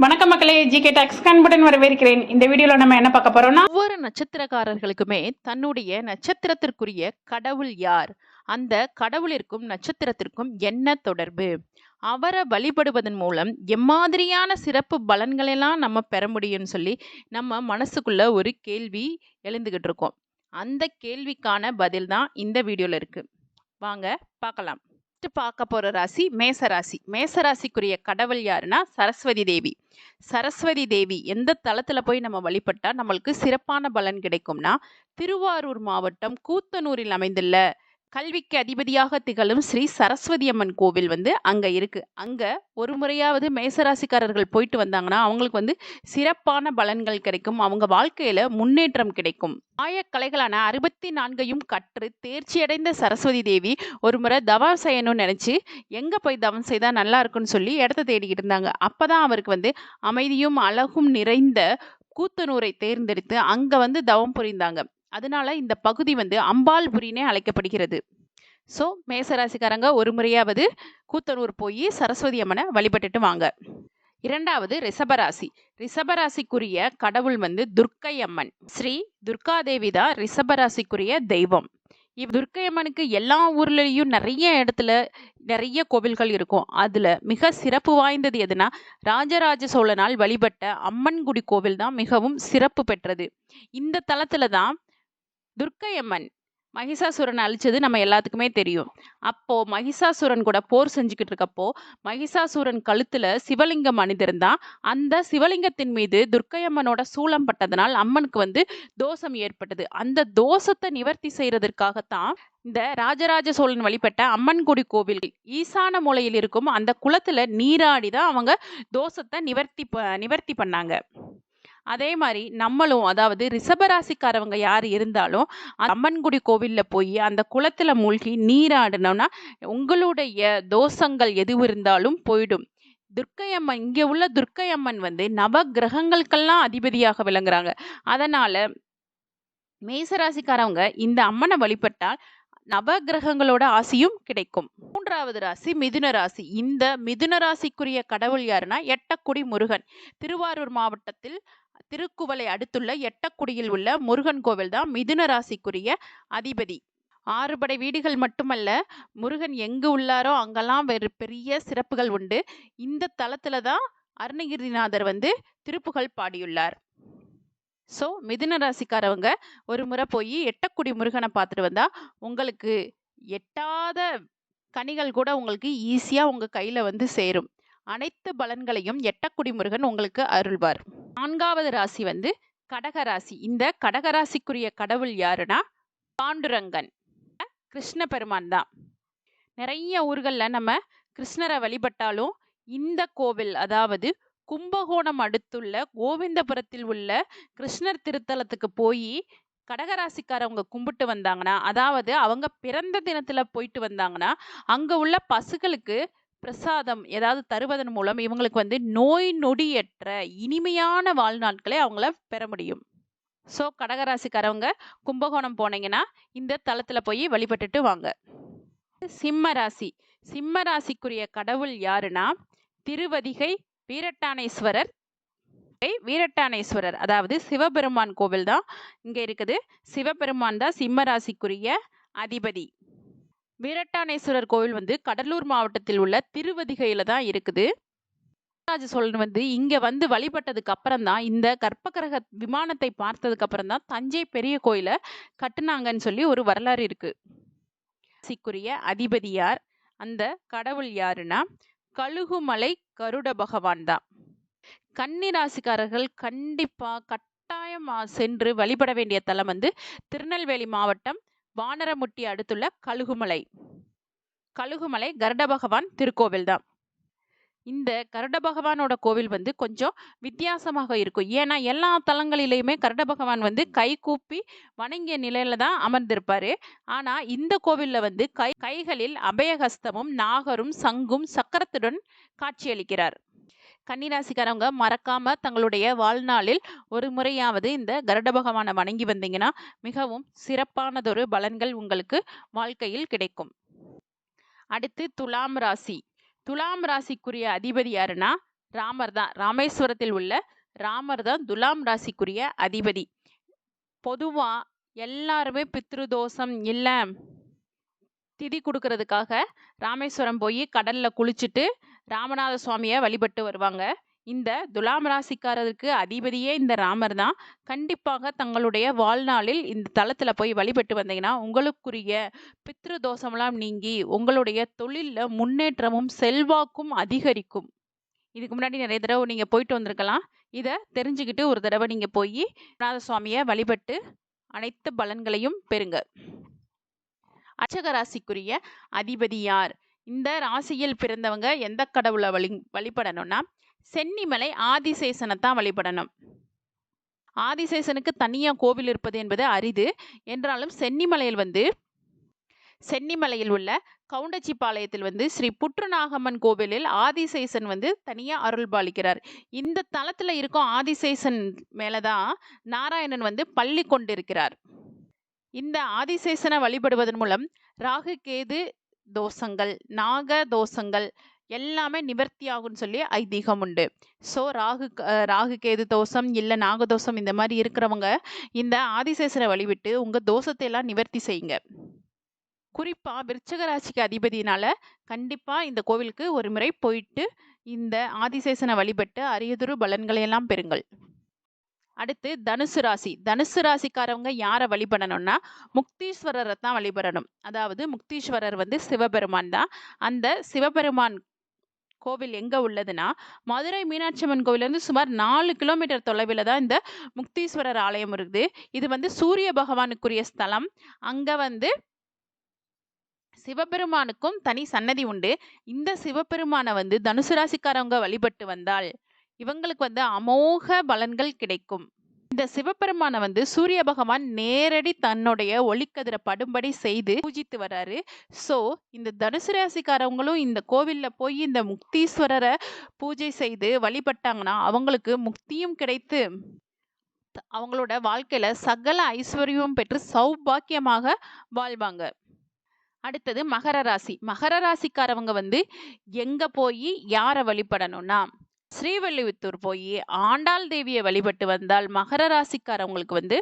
வணக்கம் மக்களே GK tax கண்புடன் வரவேற்கிறேன். இந்த வீடியோல நம்ம என்ன பார்க்க போறோம்னா ஒவ்வொரு நட்சத்திரக்காரர்களுக்குமே தன்னுடைய நட்சத்திரத்திற்குரிய கடவுள் யார்? அந்த கடவுளிற்கும் நட்சத்திரத்திற்கும் என்ன தொடர்பு? அவரை வழிபடுவதன் மூலம் எம்மாதிரியான சிறப்பு பலன்களெல்லாம் நம்ம பெற முடியும்னு சொல்லி நம்ம மனசுக்குள்ள ஒரு கேள்வி எழுந்துகிட்டு இருக்கோம் அந்த கேள்விக்கான பதில் தான் இந்த வீடியோல இருக்கு. வாங்க பார்க்கலாம். ஃபஸ்ட்டு பார்க்க போற ராசி மேசராசி. மேசராசிக்குரிய கடவுள் யாருன்னா சரஸ்வதி தேவி. சரஸ்வதி தேவி எந்த தளத்துல போய் நம்ம வழிபட்டா நம்மளுக்கு சிறப்பான பலன் கிடைக்கும்னா திருவாரூர் மாவட்டம் கூத்தனூரில் அமைந்துள்ள கல்விக்கு அதிபதியாக திகழும் ஸ்ரீ சரஸ்வதி அம்மன் கோவில் வந்து அங்கே இருக்குது அங்கே ஒரு முறையாவது மேசராசிக்காரர்கள் போயிட்டு வந்தாங்கன்னா அவங்களுக்கு வந்து சிறப்பான பலன்கள் கிடைக்கும். அவங்க வாழ்க்கையில் முன்னேற்றம் கிடைக்கும். ஆயக்கலைகளான அறுபத்தி நான்கையும் கற்று தேர்ச்சியடைந்த சரஸ்வதி தேவி ஒரு முறை தவம் செய்யணும்னு நினச்சி எங்கே போய் தவம் செய்தால் நல்லா இருக்குன்னு சொல்லி இடத்த தேடிக்கிட்டு இருந்தாங்க. அப்போ தான் அவருக்கு வந்து அமைதியும் அழகும் நிறைந்த கூத்தனூரை தேர்ந்தெடுத்து அங்கே வந்து தவம் புரிந்தாங்க. அதனால இந்த பகுதி வந்து அம்பாள்புரினே அழைக்கப்படுகிறது. ஸோ மேசராசிக்காரங்க ஒரு முறையாவது கூத்தனூர் போய் சரஸ்வதி அம்மனை வழிபட்டுட்டு வாங்க. இரண்டாவது ரிஷபராசி. ரிஷபராசிக்குரிய கடவுள் வந்து துர்க்கை அம்மன். ஸ்ரீ துர்காதேவி தான் ரிஷபராசிக்குரிய தெய்வம். இவ் துர்க்கை அம்மனுக்கு எல்லா ஊர்லேயும் நிறைய இடத்துல நிறைய கோவில்கள் இருக்கும். அதில் மிக சிறப்பு வாய்ந்தது எதுனா ராஜராஜ சோழனால் வழிபட்ட அம்மன்குடி கோவில் தான் மிகவும் சிறப்பு பெற்றது. இந்த தலத்தில் தான் துர்க்கை அம்மன் மகிஷாசுரன் அழிச்சது நம்ம எல்லாத்துக்குமே தெரியும். அப்போ மகிஷாசுரன் கூட போர் செஞ்சுக்கிட்டு இருக்கப்போ மகிஷாசுரன் கழுத்துல சிவலிங்கம் அணிந்திருந்தான் அந்த சிவலிங்கத்தின் மீது துர்க்கை அம்மனோட சூளம் பட்டதனால் அம்மனுக்கு வந்து தோஷம் ஏற்பட்டது. அந்த தோஷத்தை நிவர்த்தி செய்யறதற்காகத்தான் இந்த ராஜராஜ சோழன் வழிபட்ட அம்மன்குடி கோவில் ஈசான மூலையில் இருக்கும் அந்த குளத்துல நீராடி தான் அவங்க தோஷத்தை நிவர்த்தி ப- நிவர்த்தி பண்ணாங்க. அதே மாதிரி நம்மளும் அதாவது ரிஷபராசிக்காரவங்க யார் இருந்தாலும் அம்மன்குடி கோவில்ல போய் அந்த குளத்தில் மூழ்கி நீராடினோம்னா உங்களுடைய தோஷங்கள் எது இருந்தாலும் போயிடும். துர்க்கை அம்மன் இங்கே உள்ள துர்க்கை அம்மன் வந்து நவ கிரகங்களுக்கெல்லாம் அதிபதியாக விளங்குறாங்க. அதனால மேசராசிக்காரவங்க இந்த அம்மனை வழிபட்டால் நவ கிரகங்களோட ஆசியும் கிடைக்கும். மூன்றாவது ராசி மிதுன ராசி. இந்த மிதுன ராசிக்குரிய கடவுள் யாருன்னா எட்டக்குடி முருகன். திருவாரூர் மாவட்டத்தில் திருக்குவளை அடுத்துள்ள எட்டக்குடியில் உள்ள முருகன் கோவில் தான் மிதுன ராசிக்குரிய அதிபதி. ஆறுபடை வீடுகள் மட்டுமல்ல முருகன் எங்கு உள்ளாரோ அங்கெல்லாம் வேறு பெரிய சிறப்புகள் உண்டு. இந்த தலத்துல தான் அருணகிரிநாதர் வந்து திருப்புகழ் பாடியுள்ளார். ஸோ மிதுன ராசிக்காரவங்க ஒரு முறை போய் எட்டக்குடி முருகனை பார்த்துட்டு வந்தா உங்களுக்கு எட்டாத கனிகள் கூட உங்களுக்கு ஈஸியா உங்க கையில வந்து சேரும். அனைத்து பலன்களையும் எட்டக்குடி முருகன் உங்களுக்கு அருள்வார். நான்காவது ராசி வந்து கடகராசி இந்த கடகராசிக்குரிய கடவுள் யாருன்னா பாண்டுரங்கன். கிருஷ்ண பெருமான் தான். நிறைய ஊர்களில் நம்ம கிருஷ்ணரை வழிபட்டாலும் இந்த கோவில் அதாவது கும்பகோணம் அடுத்துள்ள கோவிந்தபுரத்தில் உள்ள கிருஷ்ணர் திருத்தலத்துக்கு போய் கடகராசிக்காரவங்க கும்பிட்டு வந்தாங்கன்னா அதாவது அவங்க பிறந்த தினத்துல போயிட்டு வந்தாங்கன்னா அங்க உள்ள பசுகளுக்கு பிரசாதம் ஏதாவது தருவதன் மூலம் இவங்களுக்கு வந்து நோய் நொடியற்ற இனிமையான வாழ்நாட்களை அவங்கள பெற முடியும். ஸோ கடகராசிக்காரவங்க கும்பகோணம் போனீங்கன்னா இந்த தளத்தில் போய் வழிபட்டுட்டு வாங்க. சிம்ம ராசி. சிம்ம ராசிக்குரிய கடவுள் யாருன்னா திருவதிகை வீரட்டானேஸ்வரர். வீரட்டானேஸ்வரர் அதாவது சிவபெருமான் கோவில் தான் இங்கே இருக்குது. சிவபெருமான் தான் சிம்ம ராசிக்குரிய அதிபதி. வீரட்டானேஸ்வரர் கோவில் வந்து கடலூர் மாவட்டத்தில் உள்ள திருவதிகையில் தான் இருக்குது. ராஜ சோழன் வந்து இங்கே வந்து வழிபட்டதுக்கு அப்புறம் தான் இந்த கற்பகிரக விமானத்தை பார்த்ததுக்கு அப்புறம் தான் தஞ்சை பெரிய கோயிலை கட்டுனாங்கன்னு சொல்லி ஒரு வரலாறு இருக்கு. சிக்குரிய அதிபதி யார் அந்த கடவுள் யாருன்னா கழுகுமலை கருட பகவான் தான். கன்னி ராசிக்காரர்கள் கண்டிப்பா கட்டாயமா சென்று வழிபட வேண்டிய தலம் வந்து திருநெல்வேலி மாவட்டம் வானரமுட்டி அடுத்துள்ள கழுகுமலை. கழுகுமலை கருட பகவான் திருக்கோவில் தான் இந்த கருட பகவானோட கோவில் வந்து கொஞ்சம் வித்தியாசமாக இருக்கும். ஏன்னா எல்லா தலங்களிலையுமே கருட பகவான் வந்து கை கூப்பி வணங்கிய நிலையில தான் அமர்ந்திருப்பாரு. ஆனா இந்த கோவில்ல வந்து கை கைகளில் அபயஹஸ்தமும் நாகரும் சங்கும் சக்கரத்துடன் காட்சியளிக்கிறார். கன்னிராசிக்காரவங்க மறக்காம தங்களுடைய வாழ்நாளில் ஒரு முறையாவது இந்த கருட பகவானை வணங்கி வந்தீங்கன்னா மிகவும் சிறப்பானதொரு பலன்கள் உங்களுக்கு வாழ்க்கையில் கிடைக்கும். அடுத்து துலாம் ராசி. துலாம் ராசிக்குரிய அதிபதி யாருன்னா ராமர் தான். ராமேஸ்வரத்தில் உள்ள ராமர் தான் துலாம் ராசிக்குரிய அதிபதி. பொதுவா எல்லாருமே பித்ருதோஷம் இல்லை. திதி கொடுக்கறதுக்காக ராமேஸ்வரம் போய் கடல்ல குளிச்சுட்டு ராமநாத சுவாமியை வழிபட்டு வருவாங்க. இந்த துலாம் ராசிக்காரருக்கு அதிபதியே இந்த ராமர் தான். கண்டிப்பாக தங்களுடைய வாழ்நாளில் இந்த தளத்தில் போய் வழிபட்டு வந்தீங்கன்னா உங்களுக்குரிய பித்ரு தோஷமெல்லாம் நீங்கி உங்களுடைய தொழிலில் முன்னேற்றமும் செல்வாக்கும் அதிகரிக்கும். இதுக்கு முன்னாடி நிறைய தடவை நீங்கள் போயிட்டு வந்திருக்கலாம். இதை தெரிஞ்சுக்கிட்டு ஒரு தடவை நீங்கள் போய் நாத சுவாமியை வழிபட்டு அனைத்து பலன்களையும் பெறுங்க. அச்சக ராசிக்குரிய அதிபதி யார்? இந்த ராசியில் பிறந்தவங்க எந்த கடவுளை வழி வழிபடணும்னா சென்னிமலை ஆதிசேஷனை தான் வழிபடணும். ஆதிசேஷனுக்கு தனியாக கோவில் இருப்பது என்பது அரிது. என்றாலும் சென்னிமலையில் வந்து சென்னிமலையில் உள்ள கவுண்டச்சிபாளையத்தில் வந்து ஸ்ரீ புற்றுநாகம்மன் கோவிலில் ஆதிசேஷன் வந்து தனியாக அருள் பாலிக்கிறார். இந்த தளத்தில் இருக்கும் ஆதிசேஷன் மேலே தான் நாராயணன் வந்து பள்ளி கொண்டிருக்கிறார். இந்த ஆதிசேஷனை வழிபடுவதன் மூலம் ராகு கேது தோஷங்கள் நாக தோஷங்கள் எல்லாமே நிவர்த்தி ஆகும்னு சொல்லி ஐதீகம் உண்டு. ஸோ ராகு ராகு கேது தோஷம் இல்லை நாகதோஷம் இந்த மாதிரி இருக்கிறவங்க இந்த ஆதிசேஷரை வழிவிட்டு உங்கள் தோஷத்தை எல்லாம் நிவர்த்தி செய்யுங்க. குறிப்பாக விருச்சக ராசிக்கு கண்டிப்பாக இந்த கோவிலுக்கு ஒரு முறை போயிட்டு இந்த ஆதிசேஷனை வழிபட்டு அரியதுரு பலன்களையெல்லாம் பெறுங்கள். அடுத்து தனுசு ராசி. தனுசு ராசிக்காரவங்க யாரை வழிபடணும்னா முக்தீஸ்வரரை தான் வழிபடணும். அதாவது முக்தீஸ்வரர் வந்து சிவபெருமான் தான். அந்த சிவபெருமான் கோவில் எங்கே உள்ளதுன்னா மதுரை மீனாட்சி அம்மன் கோவிலேருந்து சுமார் நாலு கிலோமீட்டர் தொலைவில் தான் இந்த முக்தீஸ்வரர் ஆலயம் இருக்குது. இது வந்து சூரிய பகவானுக்குரிய ஸ்தலம். அங்கே வந்து சிவபெருமானுக்கும் தனி சன்னதி உண்டு. இந்த சிவபெருமானை வந்து தனுசு ராசிக்காரவங்க வழிபட்டு வந்தால் இவங்களுக்கு வந்து அமோக பலன்கள் கிடைக்கும். இந்த சிவபெருமானை வந்து சூரிய பகவான் நேரடி தன்னுடைய ஒளிக்கதிரை படும்படி செய்து பூஜித்து வர்றாரு ஸோ இந்த தனுசு ராசிக்காரவங்களும் இந்த கோவில்ல போய் இந்த முக்தீஸ்வரரை பூஜை செய்து வழிபட்டாங்கன்னா அவங்களுக்கு முக்தியும் கிடைத்து அவங்களோட வாழ்க்கையில சகல ஐஸ்வர்யமும் பெற்று சௌபாக்கியமாக வாழ்வாங்க. அடுத்தது மகர ராசி. மகர ராசிக்காரவங்க வந்து எங்க போய் யாரை வழிபடணும்னா ஸ்ரீவல்லிபுத்தூர் போய் ஆண்டாள் தேவியை வழிபட்டு வந்தால் மகர ராசிக்காரவங்களுக்கு வந்து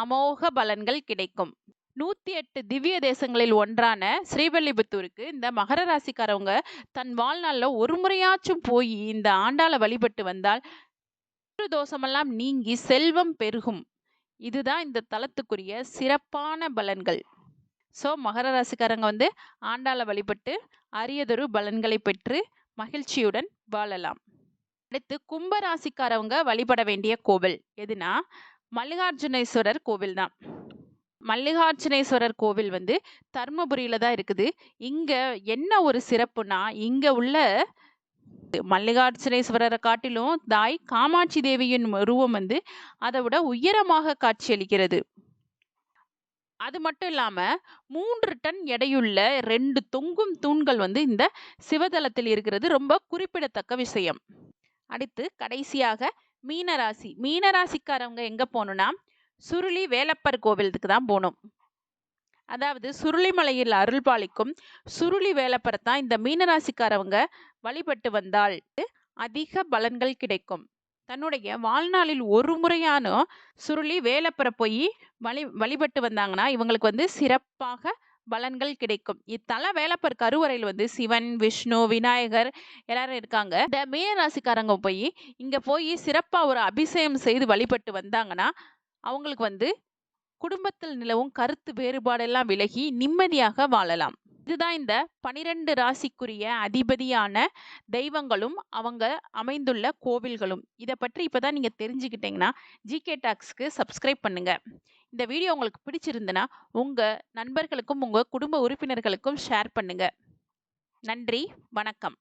அமோக பலன்கள் கிடைக்கும். நூற்றி எட்டு திவ்ய தேசங்களில் ஒன்றான ஸ்ரீவல்லிபுத்தூருக்கு இந்த மகர ராசிக்காரவங்க தன் வாழ்நாளில் ஒரு முறையாச்சும் போய் இந்த ஆண்டாளை வழிபட்டு வந்தால் தோஷமெல்லாம் நீங்கி செல்வம் பெருகும். இதுதான் இந்த தலத்துக்குரிய சிறப்பான பலன்கள். ஸோ மகர ராசிக்காரங்க வந்து ஆண்டாளை வழிபட்டு அரியதொரு பலன்களை பெற்று மகிழ்ச்சியுடன் வாழலாம். அடுத்து கும்பராசிக்காரவங்க வழிபட வேண்டிய கோவில் எதுனா மல்லிகார்ஜுனேஸ்வரர் கோவில் தான் மல்லிகார்ஜுனேஸ்வரர் கோவில் வந்து தர்மபுரியில தான் இருக்குது. இங்க என்ன ஒரு சிறப்புனா இங்க உள்ள மல்லிகார்ஜுனேஸ்வரரை காட்டிலும் தாய் காமாட்சி தேவியின் உருவம் வந்து அதை விட உயரமாக காட்சியளிக்கிறது. அது மட்டும் இல்லாம மூன்று டன் எடையுள்ள ரெண்டு தொங்கும் தூண்கள் வந்து இந்த சிவதலத்தில் இருக்கிறது. ரொம்ப குறிப்பிடத்தக்க விஷயம். அடுத்து கடைசியாக மீனராசி. மீனராசிக்காரவங்க எங்கே போகணுன்னா சுருளி வேலப்பர் கோவிலுக்கு தான் போகணும். அதாவது சுருளிமலையில் அருள் பாலிக்கும் சுருளி வேலப்பரை தான் இந்த மீனராசிக்காரவங்க வழிபட்டு வந்தால் அதிக பலன்கள் கிடைக்கும். தன்னுடைய வாழ்நாளில் ஒரு முறையான சுருளி வேலப்பரை போய் வழி வழிபட்டு வந்தாங்கன்னா இவங்களுக்கு வந்து சிறப்பாக பலன்கள் கிடைக்கும். இத்தல வேலப்பர் கருவறையில் வந்து சிவன் விஷ்ணு விநாயகர் எல்லாரும் இருக்காங்க. இந்த மீன ராசிக்காரங்க போய் இங்கே போய் சிறப்பாக ஒரு அபிஷேகம் செய்து வழிபட்டு வந்தாங்கன்னா அவங்களுக்கு வந்து குடும்பத்தில் நிலவும் கருத்து வேறுபாடெல்லாம் விலகி நிம்மதியாக வாழலாம். இதுதான் இந்த பனிரெண்டு ராசிக்குரிய அதிபதியான தெய்வங்களும் அவங்க அமைந்துள்ள கோவில்களும். இதை பற்றி இப்போ தான் நீங்கள் தெரிஞ்சுக்கிட்டீங்கன்னா ஜிகே டாக்ஸ்க்கு சப்ஸ்கிரைப் பண்ணுங்கள் இந்த வீடியோ உங்களுக்கு பிடிச்சிருந்துன்னா உங்கள் நண்பர்களுக்கும் உங்கள் குடும்ப உறுப்பினர்களுக்கும் ஷேர் பண்ணுங்கள் நன்றி வணக்கம்.